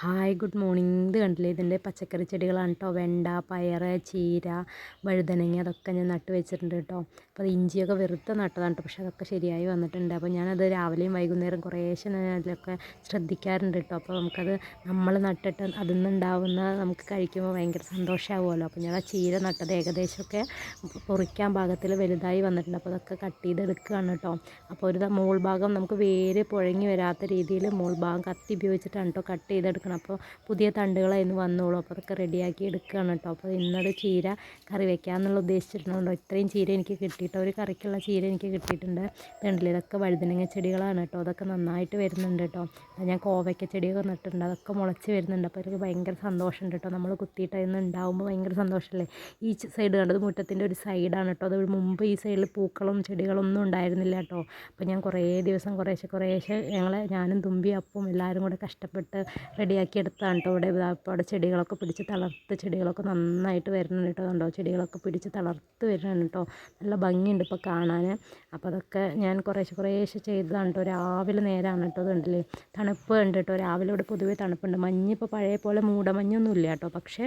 Hi good morning. ഇത് കണ്ടില്ലേ? ഇതിന്റെ പച്ചക്കറി ചെടികളാണ് കേട്ടോ വെണ്ട പയർ ചീര വഴുതനങ്ങ അതൊക്കെ ഞാൻ നട്ട് വെച്ചിട്ടുണ്ട് കേട്ടോ അപ്പോൾ അത് ഇഞ്ചിയൊക്കെ വെറുതെ നട്ടതാണ് കേട്ടോ പക്ഷേ അതൊക്കെ ശരിയായി വന്നിട്ടുണ്ട്. അപ്പോൾ ഞാനത് രാവിലെയും വൈകുന്നേരം കുറേശ്ശെ ഞാൻ അതിലൊക്കെ ശ്രദ്ധിക്കാറുണ്ട് കേട്ടോ അപ്പോൾ നമുക്കത് നമ്മൾ നട്ടിട്ട് അതിൽ നിന്നുണ്ടാവുന്ന നമുക്ക് കഴിക്കുമ്പോൾ ഭയങ്കര സന്തോഷമാവുമല്ലോ. അപ്പോൾ ഞാൻ ആ ചീര നട്ടത് ഏകദേശമൊക്കെ പൊറിക്കാൻ പാകത്തിൽ വലുതായി വന്നിട്ടുണ്ട്. അപ്പോൾ അതൊക്കെ കട്ട് ചെയ്തെടുക്കുകയാണ് കേട്ടോ അപ്പോൾ ഒരു മോൾ ഭാഗം നമുക്ക് വേര് പുഴങ്ങി വരാത്ത രീതിയിൽ മോൾ ഭാഗം കത്തി ഉപയോഗിച്ചിട്ടാണ് കേട്ടോ കട്ട് ചെയ്തെടുക്കുന്നത് എടുക്കണം അപ്പോൾ പുതിയ തണ്ടുകളായിരുന്നു വന്നോളൂ. അപ്പോൾ അതൊക്കെ റെഡിയാക്കി എടുക്കുകയാണ് കേട്ടോ അപ്പോൾ ഇന്നത് ചീര കറി വെക്കാമെന്നുള്ള ഉദ്ദേശിച്ചിട്ടുണ്ടോ ഇത്രയും ചീര എനിക്ക് കിട്ടിയിട്ട് ഒരു കറിക്കുള്ള ചീര എനിക്ക് കിട്ടിയിട്ടുണ്ട്. ഇതുണ്ടല്ലേ ഇതൊക്കെ വഴുതനങ്ങ ചെടികളാണ് കേട്ടോ അതൊക്കെ നന്നായിട്ട് വരുന്നുണ്ട് കേട്ടോ ഞാൻ കോവയ്ക്ക ചെടിയൊക്കെ നട്ടിട്ടുണ്ട് അതൊക്കെ മുളച്ച് വരുന്നുണ്ട്. അപ്പോൾ എനിക്ക് ഭയങ്കര സന്തോഷമുണ്ട് കേട്ടോ നമ്മൾ കുത്തിയിട്ട് അതിന് ഉണ്ടാകുമ്പോൾ ഭയങ്കര സന്തോഷമല്ലേ? ഈ സൈഡ് കണ്ടത് മുറ്റത്തിന്റെ ഒരു സൈഡാണ് കേട്ടോ അത് മുമ്പ് ഈ സൈഡിൽ പൂക്കളും ചെടികളൊന്നും ഉണ്ടായിരുന്നില്ല കേട്ടോ അപ്പോൾ ഞാൻ കുറേ ദിവസം കുറേശ്ശെ കുറേശ്ശെ ഞങ്ങൾ ഞാനും തുമ്പി അപ്പും എല്ലാവരും കൂടെ കഷ്ടപ്പെട്ട് റെഡി റെഡിയാക്കി എടുത്താണ് കേട്ടോ ഇവിടെ. അവിടെ ചെടികളൊക്കെ പിടിച്ച് തളർത്ത് ചെടികളൊക്കെ നന്നായിട്ട് വരുന്നുണ്ട് കേട്ടോ കണ്ടോ? ചെടികളൊക്കെ പിടിച്ച് തളർത്ത് വരുന്നുണ്ട് കേട്ടോ നല്ല ഭംഗിയുണ്ട് ഇപ്പോൾ കാണാൻ അപ്പോൾ അതൊക്കെ ഞാൻ കുറേശ്ശെ കുറേശ്ശെ ചെയ്തതാണ് കേട്ടോ രാവിലെ നേരമാണ് കേട്ടോ അതുണ്ടല്ലേ തണുപ്പ് ഉണ്ട് കേട്ടോ രാവിലെ ഇവിടെ പൊതുവേ തണുപ്പുണ്ട്. മഞ്ഞ് ഇപ്പോൾ പഴയ പോലെ മൂടമഞ്ഞൊന്നും ഇല്ല കേട്ടോ പക്ഷേ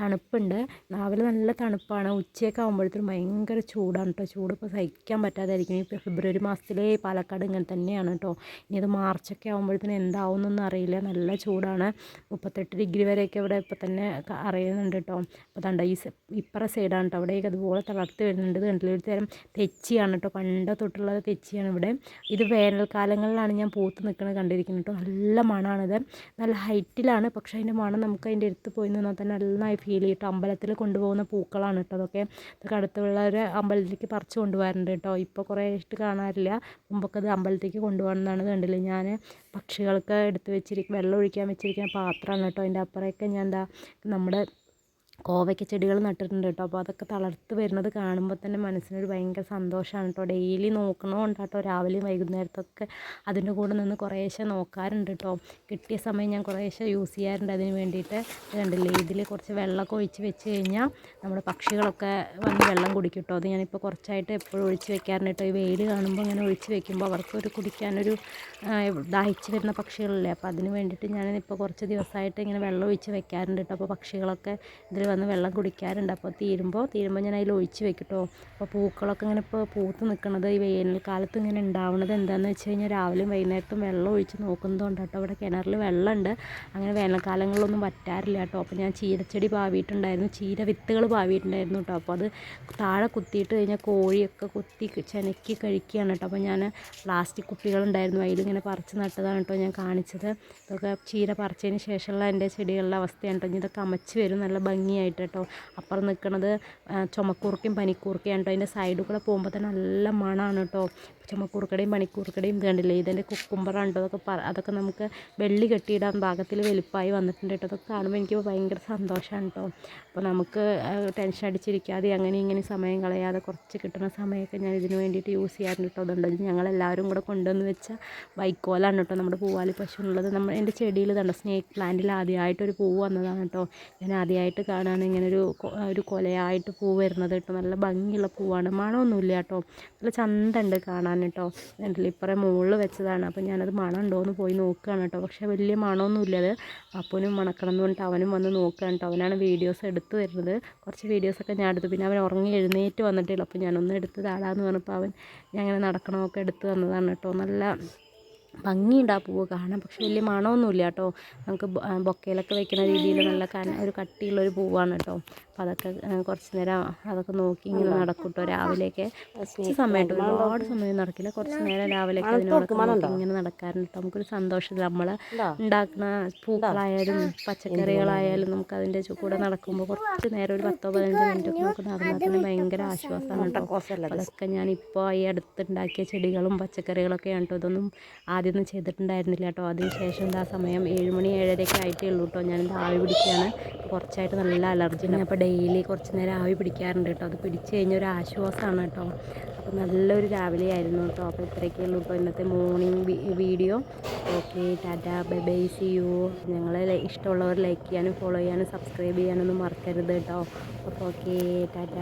തണുപ്പുണ്ട്. രാവിലെ നല്ല തണുപ്പാണ്. ഉച്ചയൊക്കെ ആകുമ്പോഴത്തേക്കും ഭയങ്കര ചൂടാണ് കേട്ടോ ചൂട് ഇപ്പോൾ സഹിക്കാൻ പറ്റാതായിരിക്കും. ഇപ്പോൾ ഫെബ്രുവരി മാസത്തിലേ പാലക്കാട് ഇങ്ങനെ തന്നെയാണ് കേട്ടോ ഇനി ഇത് മാർച്ചൊക്കെ ആകുമ്പോഴത്തേനും എന്താവുമെന്നൊന്നും അറിയില്ല. നല്ല ചൂടാണ്. മുപ്പത്തെട്ട് ഡിഗ്രി വരെയൊക്കെ ഇവിടെ ഇപ്പം തന്നെ അറിയുന്നുണ്ട് കേട്ടോ. അപ്പോൾ തണ്ട ഈ ഇപ്പറ സൈഡാണ് കേട്ടോ അവിടേക്ക് അതുപോലെ തളർത്ത് വരുന്നുണ്ട്. കണ്ടില്ല ഒരു തരം തെച്ചിയാണ് കേട്ടോ. പണ്ട് തൊട്ടുള്ളത് തെച്ചിയാണ് ഇവിടെ. ഇത് വേനൽക്കാലങ്ങളിലാണ് ഞാൻ പൂത്ത് നിൽക്കുന്നത് കണ്ടിരിക്കുന്നത് കേട്ടോ. നല്ല മണമാണിത് നല്ല ഹൈറ്റിലാണ് പക്ഷേ അതിന്റെ മണം നമുക്ക് അതിന്റെ അടുത്ത് പോയി നിന്നാൽ തന്നെ നന്നായി ഫീൽ ചെയ്യും അമ്പലത്തിൽ കൊണ്ടുപോകുന്ന പൂക്കളാണ് കേട്ടോ അതൊക്കെ. ഇതൊക്കെ അടുത്തുള്ളവർ അമ്പലത്തിലേക്ക് പറിച്ച് കൊണ്ടുപോകാറുണ്ട് കേട്ടോ. ഇപ്പോൾ കുറേ ഇഷ്ടം കാണാറില്ല. മുമ്പൊക്കെ അത് അമ്പലത്തേക്ക് കൊണ്ടുപോകണമെന്നാണ് കണ്ടില്ല ഞാൻ. പക്ഷികൾക്ക് എടുത്ത് വെച്ചിരിക്കും വെള്ളം ഒഴിക്കാൻ വെച്ചിരിക്കുന്ന പാത്രമാണ് കേട്ടോ അതിന്റെ അപ്പുറമൊക്കെ ഞാൻ എന്താ നമ്മുടെ കോവയ്ക്ക ചെടികൾ നട്ടിട്ടുണ്ട് കേട്ടോ. അപ്പോൾ അതൊക്കെ തളർത്ത് വരുന്നത് കാണുമ്പോൾ തന്നെ മനസ്സിനൊരു ഭയങ്കര സന്തോഷമാണ് കേട്ടോ. ഡെയിലി നോക്കണമുണ്ട് കേട്ടോ രാവിലെയും വൈകുന്നേരത്തൊക്കെ അതിന്റെ കൂടെ നിന്ന് കുറേശ്ശെ നോക്കാറുണ്ട് കേട്ടോ. കിട്ടിയ സമയം ഞാൻ കുറേശ്ശെ യൂസ് ചെയ്യാറുണ്ട്. അതിന് വേണ്ടിയിട്ട് കണ്ടില്ലേ ഇതിൽ കുറച്ച് വെള്ളമൊക്കെ ഒഴിച്ച് വെച്ച് കഴിഞ്ഞാൽ നമ്മുടെ പക്ഷികളൊക്കെ വന്ന് വെള്ളം കുടിക്കും കേട്ടോ. അത് ഞാനിപ്പോൾ കുറച്ചായിട്ട് എപ്പോഴും ഒഴിച്ച് വെക്കാറുണ്ട് കേട്ടോ. ഈ വെയിൽ കാണുമ്പോൾ അങ്ങനെ ഒഴിച്ച് വെക്കുമ്പോൾ അവർക്കൊരു കുടിക്കാനൊരു ദാഹിച്ച് വരുന്ന പക്ഷികളല്ലേ. അപ്പോൾ അതിന് വേണ്ടിയിട്ട് ഞാനിപ്പോൾ കുറച്ച് ദിവസമായിട്ട് ഇങ്ങനെ വെള്ളം ഒഴിച്ച് വെക്കാറുണ്ട് കേട്ടോ. അപ്പോൾ പക്ഷികളൊക്കെ ഇതിൽ വന്ന് വെള്ളം കുടിക്കാറുണ്ട്. അപ്പോൾ തീരുമ്പോൾ തീരുമ്പോൾ ഞാൻ അതിൽ ഒഴിച്ച് വെക്കട്ടോ. അപ്പോൾ പൂക്കളൊക്കെ ഇങ്ങനെ ഇപ്പോൾ പൂത്ത് നിൽക്കുന്നത് ഈ വേനൽക്കാലത്ത് ഇങ്ങനെ ഉണ്ടാവുന്നത് എന്താണെന്ന് വെച്ച് കഴിഞ്ഞാൽ രാവിലെയും വൈകുന്നേരത്തും വെള്ളം ഒഴിച്ച് നോക്കുന്നതുകൊണ്ട് കേട്ടോ. ഇവിടെ കിണറിൽ വെള്ളമുണ്ട് അങ്ങനെ വേനൽക്കാലങ്ങളിലൊന്നും പറ്റാറില്ല കേട്ടോ. അപ്പോൾ ഞാൻ ചീരച്ചെടി പാവിയിട്ടുണ്ടായിരുന്നു. ചീര വിത്തുകൾ പാവിയിട്ടുണ്ടായിരുന്നു കേട്ടോ. അപ്പോൾ അത് താഴെ കുത്തിയിട്ട് കഴിഞ്ഞാൽ കോഴിയൊക്കെ കുത്തി ചെനക്കി കഴിക്കുകയാണ് കേട്ടോ. അപ്പോൾ ഞാൻ പ്ലാസ്റ്റിക് കുപ്പികളുണ്ടായിരുന്നു. അതിലിങ്ങനെ പറിച്ച് നട്ടതാണ് കേട്ടോ ഞാൻ കാണിച്ചത്. ഇതൊക്കെ ചീര പറിച്ചതിന് ശേഷമുള്ള എന്റെ ചെടികളുടെ അവസ്ഥയാണ് കേട്ടോ. ഇതൊക്കെ അമച്ച് വരും. നല്ല ഭംഗിയായിട്ട് കേട്ടോ അപ്പുറം നിൽക്കുന്നത് ചുമക്കൂർക്കയും പനിക്കൂർക്കയാണ് കേട്ടോ അതിന്റെ സൈഡുകൂടെ കൂടെ പോകുമ്പോൾ തന്നെ നല്ല മണമാണ് കേട്ടോ ചുമക്കൂർക്കടയും പണിക്കൂർക്കടയും ഇത് കണ്ടില്ലേ? ഇതിന്റെ കുക്കുമ്പറാണ് കേട്ടോ അതൊക്കെ അതൊക്കെ നമുക്ക് വെള്ളി കെട്ടിയിടാൻ ഭാഗത്തിൽ വലുപ്പമായി വന്നിട്ടുണ്ട് കേട്ടോ അതൊക്കെ കാണുമ്പോൾ എനിക്ക് ഭയങ്കര സന്തോഷമാണ് കേട്ടോ അപ്പോൾ നമുക്ക് ടെൻഷൻ അടിച്ചിരിക്കാതെ അങ്ങനെ ഇങ്ങനെ സമയം കളയാതെ കുറച്ച് കിട്ടുന്ന സമയമൊക്കെ ഞാൻ ഇതിന് വേണ്ടിയിട്ട് യൂസ് ചെയ്യാറുണ്ട് കേട്ടോ അതുകൊണ്ട് ഞങ്ങളെല്ലാവരും കൂടെ കൊണ്ടുവന്ന് വെച്ച വൈക്കോലാണ് കേട്ടോ നമ്മുടെ പൂവാലി പശുവിനുള്ളത്. നമ്മൾ എന്റെ ചെടിയിൽ തന്നെ സ്നേക്ക് പ്ലാന്റിൽ ആദ്യമായിട്ടൊരു പൂവ് വന്നതാണ് കേട്ടോ ഞാൻ ആദ്യമായിട്ട് കാണാൻ ഇങ്ങനെ ഒരു ഒരു കൊലയായിട്ട് പൂ വരുന്നത് കേട്ടോ. നല്ല ഭംഗിയുള്ള പൂവാണ്. മണമൊന്നുമില്ല കേട്ടോ. നല്ല ചന്തണ്ട് കാണാൻ കേട്ടോ എന്റെ ഇപ്പറേ മുകളിൽ വെച്ചതാണ്. അപ്പോൾ ഞാനത് മണം ഉണ്ടോ എന്ന് പോയി നോക്കുകയാണ് കേട്ടോ. പക്ഷേ വലിയ മണമൊന്നുമില്ല അത്. അപ്പനും മണക്കണം എന്ന് പറഞ്ഞിട്ട് അവനും വന്ന് നോക്കുകയാണ് കേട്ടോ. അവനാണ് വീഡിയോസ് എടുത്ത് വരുന്നത്. കുറച്ച് വീഡിയോസൊക്കെ ഞാൻ എടുത്തു. പിന്നെ അവൻ ഉറങ്ങി എഴുന്നേറ്റ് വന്നിട്ടില്ല അപ്പോൾ ഞാനൊന്ന് എടുത്ത് താടാന്ന് പറഞ്ഞപ്പോൾ അവൻ ഞാൻ അങ്ങനെ നടക്കണമൊക്കെ എടുത്ത് തന്നതാണ് കേട്ടോ. നല്ല ഭംഗിയുണ്ട് ആ പൂവ് കാണാൻ. പക്ഷെ വലിയ മണമൊന്നുമില്ല കേട്ടോ. നമുക്ക് ബൊക്കയിലൊക്കെ വെക്കുന്ന രീതിയിൽ നല്ല കന ഒരു കട്ടിയുള്ളൊരു പൂവാണ് കേട്ടോ. അപ്പം അതൊക്കെ കുറച്ച് നേരം അതൊക്കെ നോക്കി ഇങ്ങനെ നടക്കും കേട്ടോ രാവിലെയൊക്കെ. കുറച്ച് സമയമായിട്ട് ഒരുപാട് സമയം നടക്കില്ല. കുറച്ച് നേരം രാവിലെയൊക്കെ അതിനോടൊക്കെ ഇങ്ങനെ നടക്കാറുണ്ട് കേട്ടോ. നമുക്കൊരു സന്തോഷം നമ്മൾ ഉണ്ടാക്കുന്ന പൂക്കളായാലും പച്ചക്കറികളായാലും നമുക്ക് അതിന്റെ കൂടെ നടക്കുമ്പോൾ കുറച്ച് നേരം ഒരു പത്തോ പതിനഞ്ചോ മിനിറ്റൊക്കെ നമുക്ക് നടന്നാൽ തന്നെ ഭയങ്കര ആശ്വാസമാണ് കേട്ടോ. അതൊക്കെ ഞാനിപ്പോൾ ഈ അടുത്തുണ്ടാക്കിയ ചെടികളും പച്ചക്കറികളൊക്കെയാണ് കേട്ടോ. ഇതൊന്നും ആദ്യമൊന്നും ചെയ്തിട്ടുണ്ടായിരുന്നില്ല കേട്ടോ. അതിന് ശേഷം എന്താ സമയം ഏഴുമണി ഏഴരയൊക്കെ ആയിട്ടേ ഉള്ളൂ കേട്ടോ. ഞാനിത് ആവി പിടിക്കുകയാണ്. കുറച്ചായിട്ട് നല്ല അലർജി ഉണ്ട്. അപ്പോൾ ഡെയിലി കുറച്ച് നേരം ആവി പിടിക്കാറുണ്ട് കേട്ടോ. അത് പിടിച്ച് കഴിഞ്ഞാൽ ഒരു ആശ്വാസമാണ് കേട്ടോ. അപ്പോൾ നല്ലൊരു രാവിലെ ആയിരുന്നു കേട്ടോ. അപ്പോൾ ഇത്രയൊക്കെ ഉള്ളൂ ഇപ്പോൾ ഇന്നത്തെ morning video okay tata bye bye see you ഞങ്ങളെ ഇഷ്ടമുള്ളവർ ലൈക്ക് ചെയ്യാനും ഫോളോ ചെയ്യാനും സബ്സ്ക്രൈബ് ചെയ്യാനൊന്നും മറക്കരുത് കേട്ടോ. അപ്പോൾ ഓക്കെ ടാറ്റ.